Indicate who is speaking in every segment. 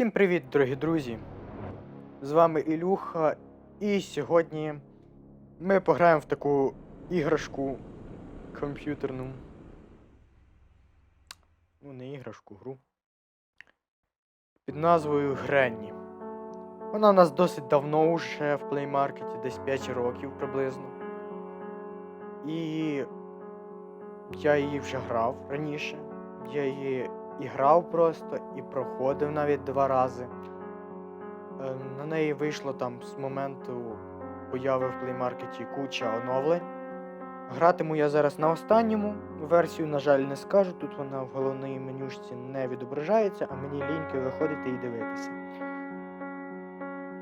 Speaker 1: Всім привіт, дорогі друзі! З вами Ілюха, і сьогодні ми пограємо в таку іграшку комп'ютерну. Ну, не іграшку, гру. Під назвою Гренні. Вона у нас досить давно вже в Market, десь 5 років приблизно. І я її вже грав раніше. Я її і грав просто, і проходив навіть два рази. Е, На неї вийшло там з моменту появи в плеймаркеті куча оновлень. Гратиму я зараз на останньому. Версію, на жаль, не скажу. Тут вона в головній менюшці не відображається, а мені ліньки виходити і дивитися.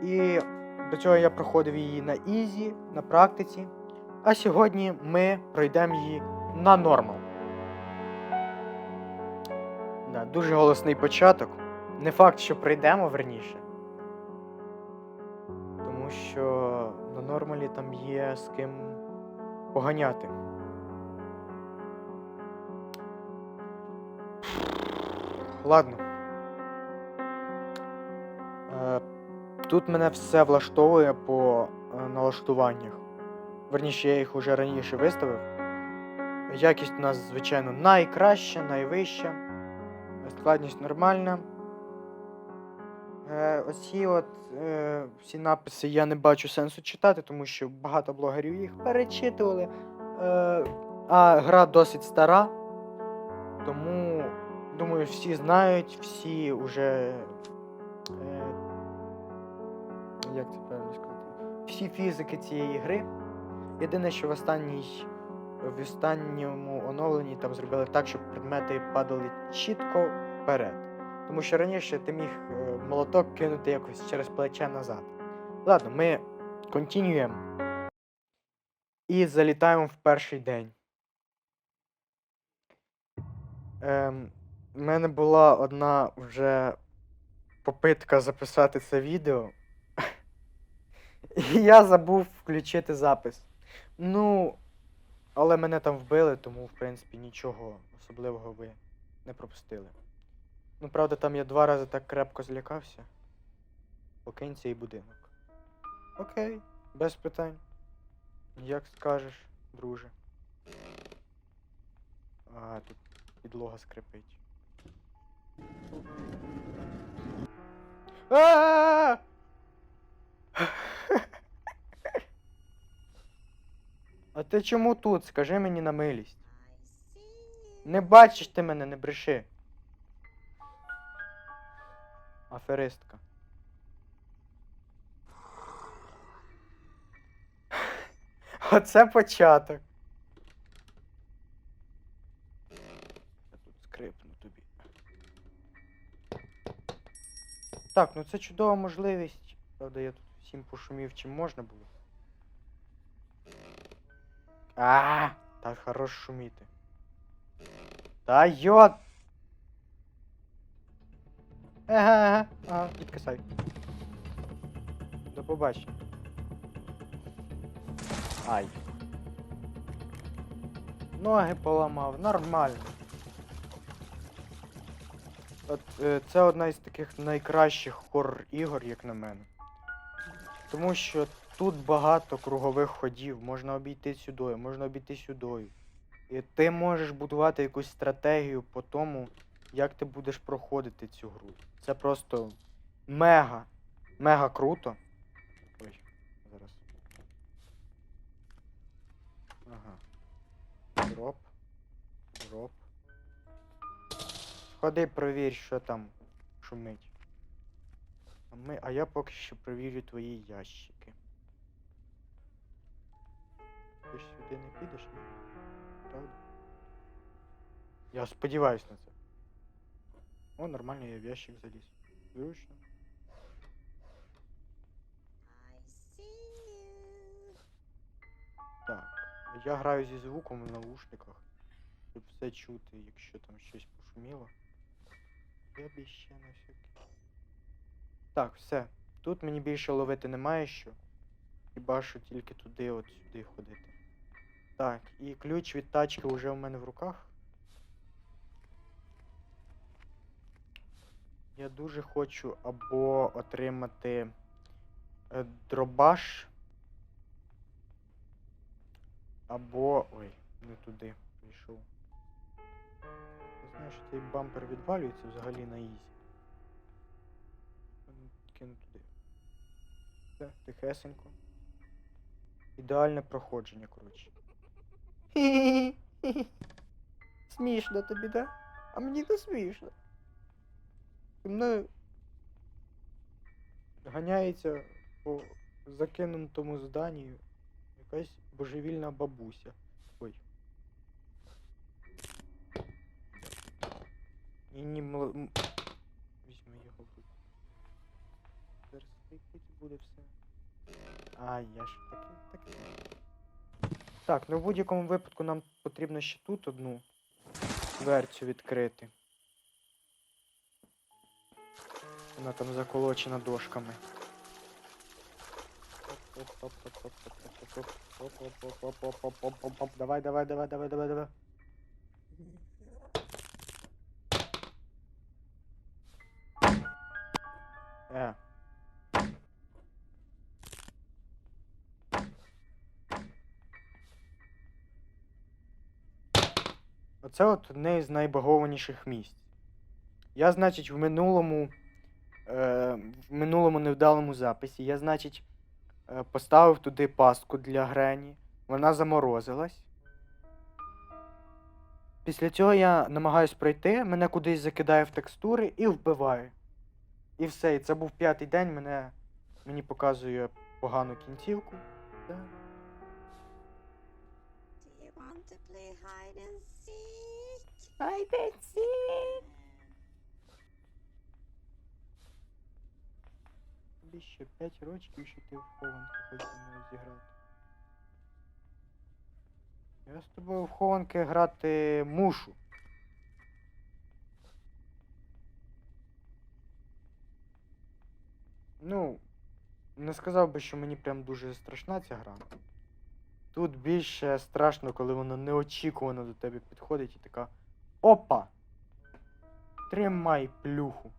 Speaker 1: І до цього я проходив її на Ізі, на практиці. А сьогодні ми пройдемо її на нормал. Дуже голосний початок. Не факт, що прийдемо верніше. Тому що на нормалі там є з ким поганяти. Ладно. Е, тут мене все влаштовує по е, налаштуваннях. Верніше, я їх уже раніше виставив. Якість у нас, звичайно, найкраща, найвища. Складність нормальна. Е, оці от е, всі написи я не бачу сенсу читати, тому що багато блогерів їх перечитували. Е, а гра досить стара. Тому, думаю, всі знають, всі вже. Е, як це правильно сказати? Всі фізики цієї гри. Єдине, що в останній в останньому оновленні там зробили так, щоб предмети падали чітко вперед. Тому що раніше ти міг е, молоток кинути якось через плече назад. Ладно, ми континюємо. І залітаємо в перший день. Ем, в мене була одна вже попитка записати це відео. І я забув включити запис. Ну, але мене там вбили, тому, в принципі, нічого особливого ви не пропустили. Ну, правда, там я два рази так крепко злякався. Покинь цей будинок. Окей, без питань. Як скажеш, друже. А, тут підлога скрипить. А! А ти чому тут? Скажи мені на милість. Не бачиш ти мене, не бреши. Аферистка. Оце початок. Я тут скрипну тобі. Так, ну це чудова можливість. Правда, я тут всім пошумів, чим можна було. А, так хорош шуміти. Та йот! Ага, ага, ага, відкисай. До побачення. Ай. Ноги поламав, нормально. От е, це одна із таких найкращих хоррор ігор, як на мене. Тому що тут багато кругових ходів, можна обійти сюди, можна обійти сюди. І ти можеш будувати якусь стратегію по тому, як ти будеш проходити цю гру. Це просто мега, мега круто. Ой, зараз. Ага. Дроп. Дроп. Сходи, провір, що там шумить. А, ми, а я поки що провірю твої ящики. Ти ж сюди не підеш? Правда? Я сподіваюсь на це. О, нормально, я в ящик заліз. Зручно. Так. Я граю зі звуком в наушниках, щоб все чути, якщо там щось пошуміло. Я б ще на всякий. Так, все. Тут мені більше ловити немає що. Хіба що тільки туди, от сюди ходити. Так, і ключ від тачки вже у мене в руках. Я дуже хочу або отримати е, дробаш. Або. Ой, не туди прийшов. Я знаю, що цей бампер відвалюється взагалі на ізі. Кину туди. Все, тихесенько. Ідеальне проходження, коротше. Смішно тобі, да? А мені не смішно. Зі мною ганяється по закинутому зданню якась божевільна бабуся. Ой. Ні, ні, мл... Візьми його тут. Зараз буде все. А, я ж таки, таки. Так, ну в будь-якому випадку нам потрібно ще тут одну дверцю відкрити. Вона там заколочена дошками. Давай, давай, давай, давай, давай, давай. Е. Оце от одне із найбагованіших місць. Я, значить, в минулому, е, в минулому невдалому записі, я, значить, е, поставив туди пастку для Грені. Вона заморозилась. Після цього я намагаюсь пройти, мене кудись закидає в текстури і вбиває. І все. І це був п'ятий день, мене, мені показує погану кінцівку.
Speaker 2: Seek?
Speaker 1: Айде Тобі ще 5 рочків, що ти в хованки хочеш зі мною зіграти. Я з тобою в хованки грати мушу. Ну, не сказав би, що мені прям дуже страшна ця гра. Тут більше страшно, коли вона неочікувано до тебе підходить і така. Опа! Тримай плюху.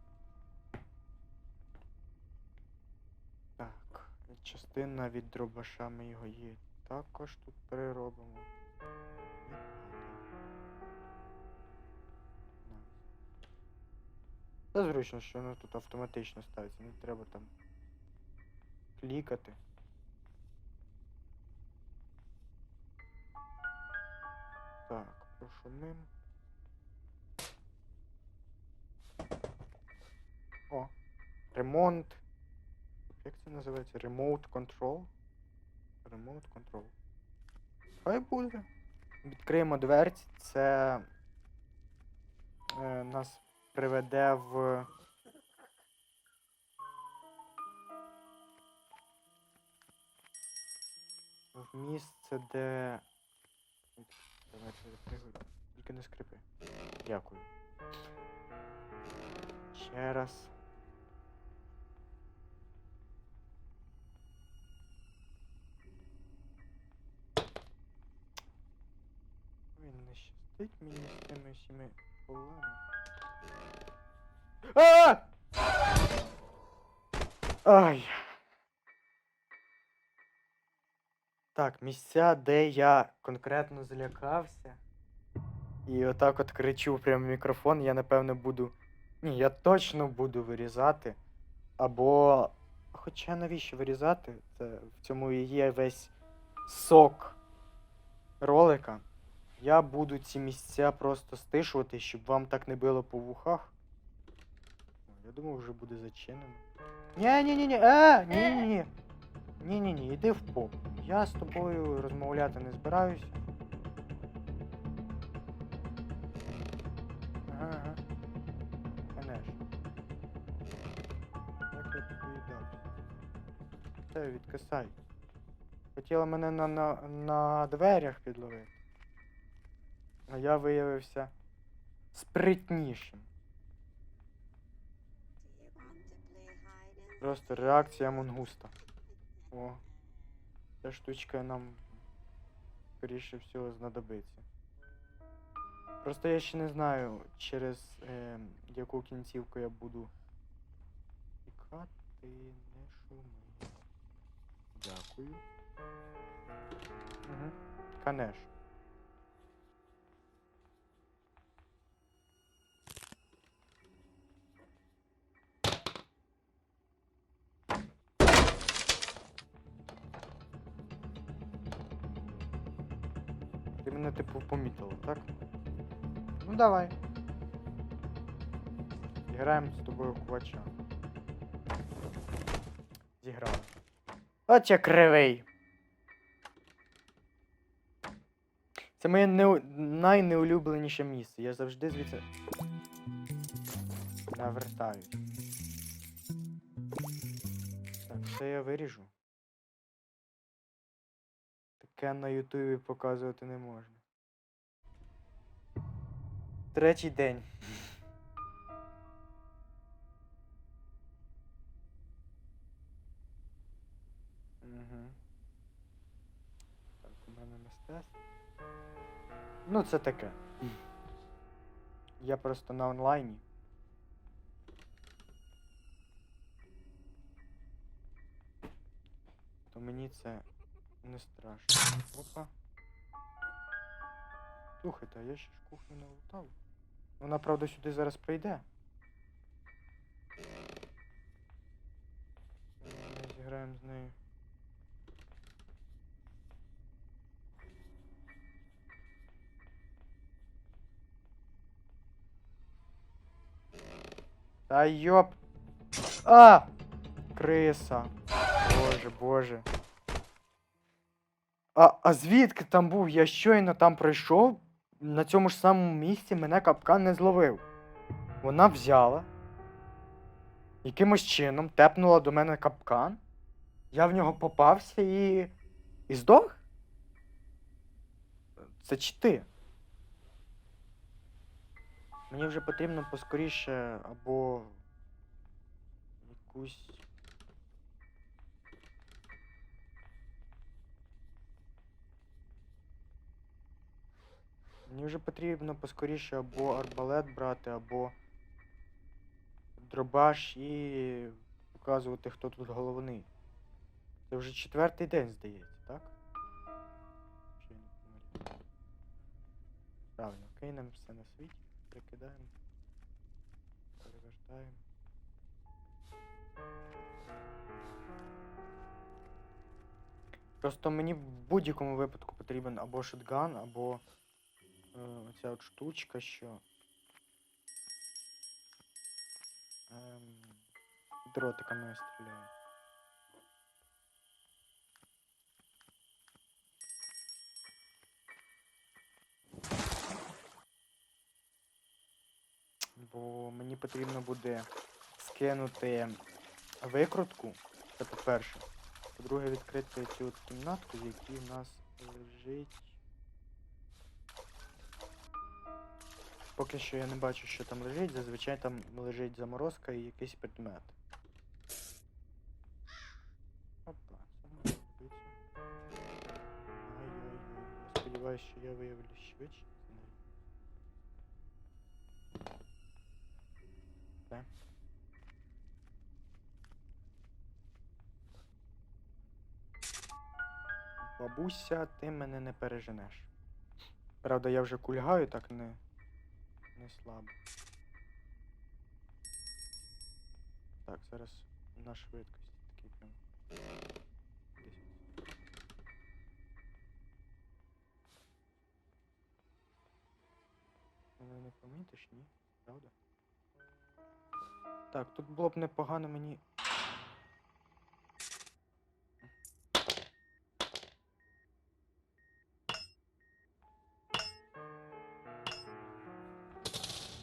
Speaker 1: Так, частина від дробаша ми його є. Також тут переробимо. Це зручно, що воно тут автоматично ставиться, не треба там клікати. Так, прошумим. О, ремонт. Як це називається? Remote control? Remote control. Хай буде. Відкриємо дверці. Це е, нас приведе в. В місце, де. Давайте відкрию. Тільки не скрипи. Дякую. Ще раз. Він щастить мені з тими всіми полами. А! Ай. Так, місця, де я конкретно злякався. І отак от кричу прямо в мікрофон, я напевно буду. Ні, я точно буду вирізати. Або. Хоча навіщо вирізати? Це в цьому і є весь сок ролика. Я буду ці місця просто стишувати, щоб вам так не било по вухах. Я думав, вже буде зачинено. Ні, ні, ні, ні, е, ні, ні, ні. Ні, ні, ні, йди в поп. Я з тобою розмовляти не збираюся. Все, відкисай. Хотіла мене на, на, на дверях підловити. А я виявився спритнішим. Просто реакція монгуста. О. Ця штучка нам, скоріше всього, знадобиться. Просто я ще не знаю, через е, яку кінцівку я буду хати, не шуми. Дякую. Угу. Канеш. Мене типу помітила, так? Ну давай. Граємо з тобою кувача. Зіграли. От я кривий. Це моє неу... найнеулюбленіше місце. Я завжди звідси. Навертаюсь. Так, це я виріжу. Таке на Ютубі показувати не можна. Третій день. Так, у мене мистецтво. Ну, це таке. Я просто на онлайні. То мені це не страшно. Опа. Слухайте, а я ще ж кухню не лутав. Вона, правда, сюди зараз прийде. Ми зіграємо з нею. Та йоп. А! Криса. Боже, боже. А, а звідки там був? Я щойно там пройшов. На цьому ж самому місці мене капкан не зловив. Вона взяла. Якимось чином тепнула до мене капкан. Я в нього попався і. і здох? Це чи ти? Мені вже потрібно поскоріше або якусь. Мені вже потрібно поскоріше або арбалет брати, або дробаш і показувати, хто тут головний. Це вже четвертий день, здається, так? Чи не? Правильно, кинемо все на світі, прикидаємо, перевертаємо. Просто мені в будь-якому випадку потрібен або шотган, або оця от штучка, що. Ем, дротиками стріляє. Бо мені потрібно буде скинути викрутку, це по-перше. По-друге, відкрити цю кімнатку, в якій в нас лежить. Поки що я не бачу, що там лежить. Зазвичай там лежить заморозка і якийсь предмет. Опа, це може сподіваюся, що я виявлюсь швидше. Бабуся, ти мене не переженеш. Правда, я вже кульгаю, так не, не слабо. Так, зараз на швидкості такий прям. Мене не помітиш, ні? Правда? Так, тут було б непогано мені.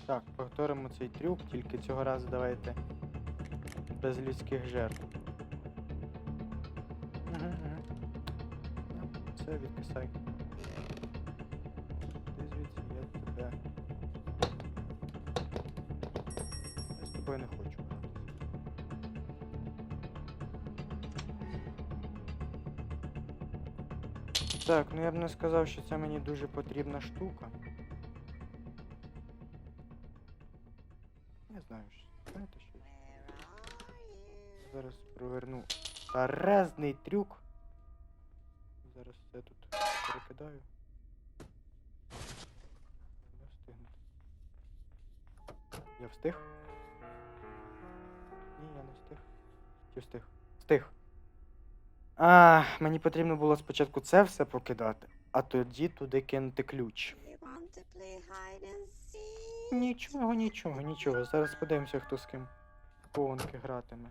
Speaker 1: Так, повторимо цей трюк, тільки цього разу давайте без людських жертв. Угу, угу. Це відписай. Ти звідси я тебе. Я з тобою не хочу. Так, ну я б не сказав, що це мені дуже потрібна штука. Старезний трюк. Зараз все тут перекидаю. Не встигну. Я встиг? Ні, я не встиг. Чи встиг? Встиг. А, мені потрібно було спочатку це все покидати, а тоді туди кинути ключ. Нічого, нічого, нічого. Зараз подивимося, хто з ким в гратиме.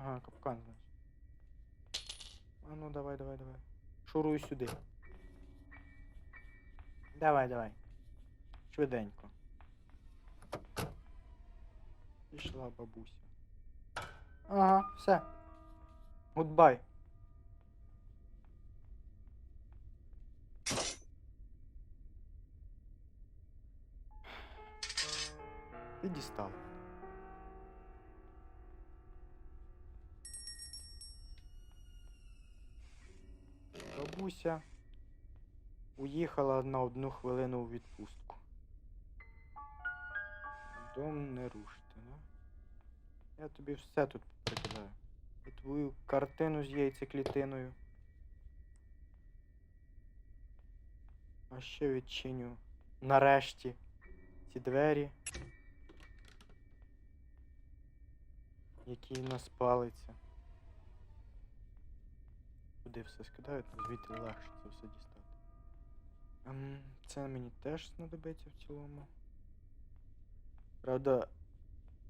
Speaker 1: Ага, капкан, значить. А ну давай, давай, давай. Шуруй сюди. Давай, давай. Швиденько. Пішла бабуся. Ага, все. Гудбай. Ти дістав. Бабуся уїхала на одну хвилину у відпустку. Дом не рушити, ну. Я тобі все тут прикидаю. І твою картину з яйцеклітиною. А ще відчиню нарешті ці двері, які нас палиться. Куди все скидають, звідти легше це все дістати. Ем, це мені теж знадобиться в цілому. Правда,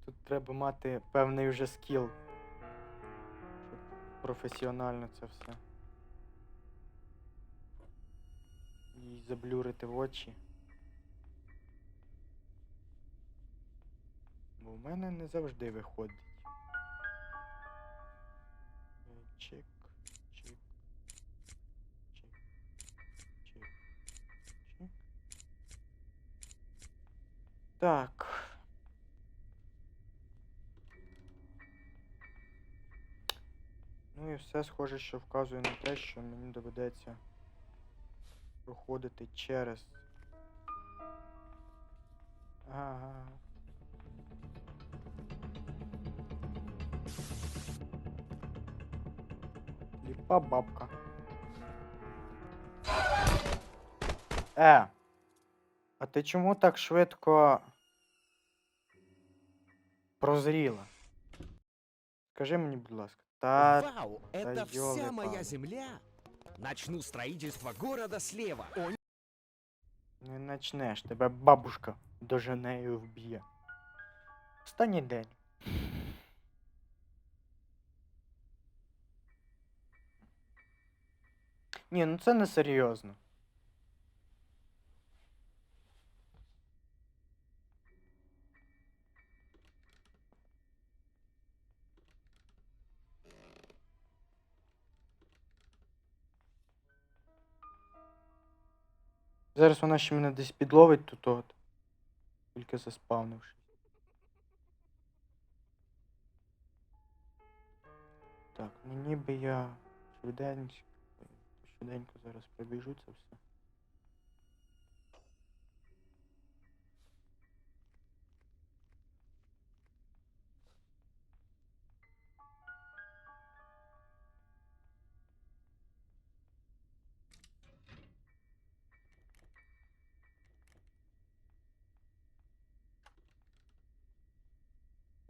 Speaker 1: тут треба мати певний вже скіл, щоб професіонально це все. І заблюрити в очі. Бо в мене не завжди виходить. Е, чик, Так. Ну і все схоже, що вказує на те, що мені доведеться проходити через. Ага. Ліпа бабка. Е. А ти чому так швидко прозріла? Скажи мені, будь ласка. Та
Speaker 3: Вау, это вся
Speaker 1: ёлы-палы.
Speaker 3: моя земля? Начну строительство города слева. О,
Speaker 1: не начнеш, тебе бабушка дожене і вб'є. Останній день. Ні, ну це не серйозно. Зараз вона ще мене десь підловить тут от. Тільки заспавнивши. Так, ну ніби я швиденько, швиденько зараз пробіжу це все.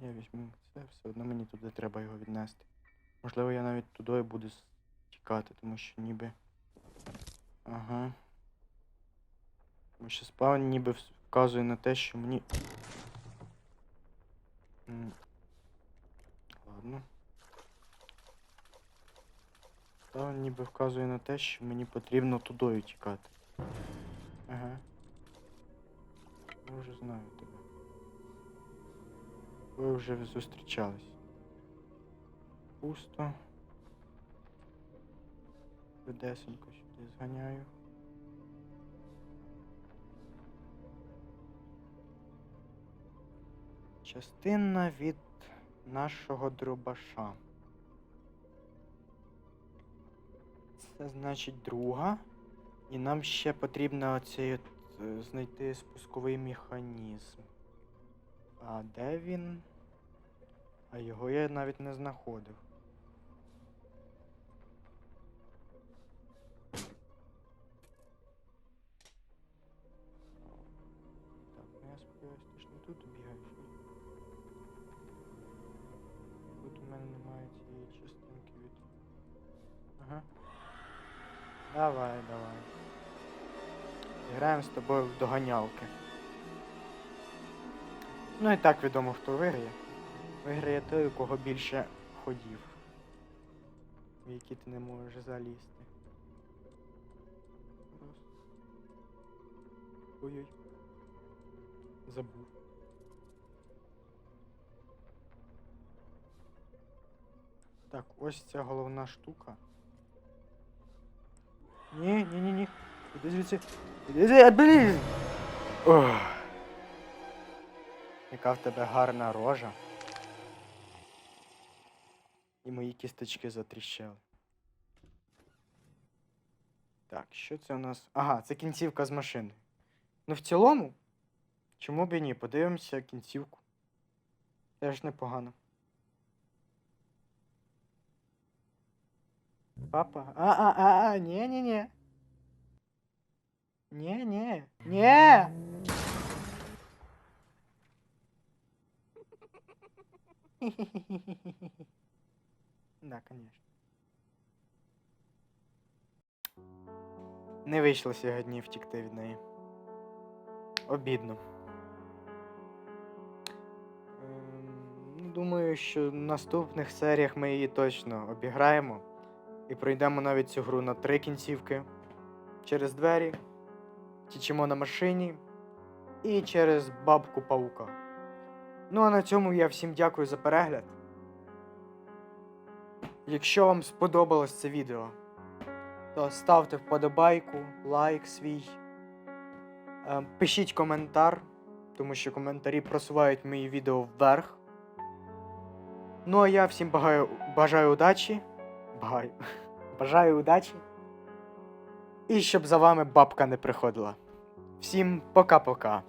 Speaker 1: Я візьму це, все одно мені туди треба його віднести. Можливо, я навіть туди буду тікати, тому що ніби. Ага. Тому що спавн ніби вказує на те, що мені. Ладно. Спавн ніби вказує на те, що мені потрібно тудою тікати. Ага. Я вже знаю тебе. Ви вже зустрічались. Пусто. Ведесенько сюди зганяю. Частина від нашого дробаша. Це значить друга. І нам ще потрібна оцей от е, знайти спусковий механізм. А де він? А його я навіть не знаходив. Так, ну я сподіваюся, ти ж не тут бігаєш. Тут у мене немає цієї частинки від. Ага. Давай, давай. Граємо з тобою в доганялки. Ну і так відомо, хто виграє. Виграє той, у кого більше ходів. В які ти не можеш залізти. Ой-ой. Забув. Так, ось ця головна штука. Ні, ні, ні, ні. Іди звідси. Іди звідси, блін! Ох. Яка в тебе гарна рожа. І мої кісточки затріщали. Так, що це у нас? Ага, це кінцівка з машини. Ну, в цілому, чому б і ні? Подивимося кінцівку. Теж непогано. Папа. А, а, а, а, ні, ні, ні. Ні, ні. Ні. Да, конечно. Не вийшло сьогодні втікти від неї. Обідно. Ем, ну, Думаю, що в наступних серіях ми її точно обіграємо. І пройдемо навіть цю гру на три кінцівки. Через двері, тічемо на машині і через бабку паука. Ну а на цьому я всім дякую за перегляд. Якщо вам сподобалось це відео, то ставте вподобайку, лайк свій. Е, Пишіть коментар, тому що коментарі просувають мої відео вверх. Ну а я всім бажаю, бажаю удачі. Бажаю, бажаю удачі. І щоб за вами бабка не приходила. Всім пока-пока.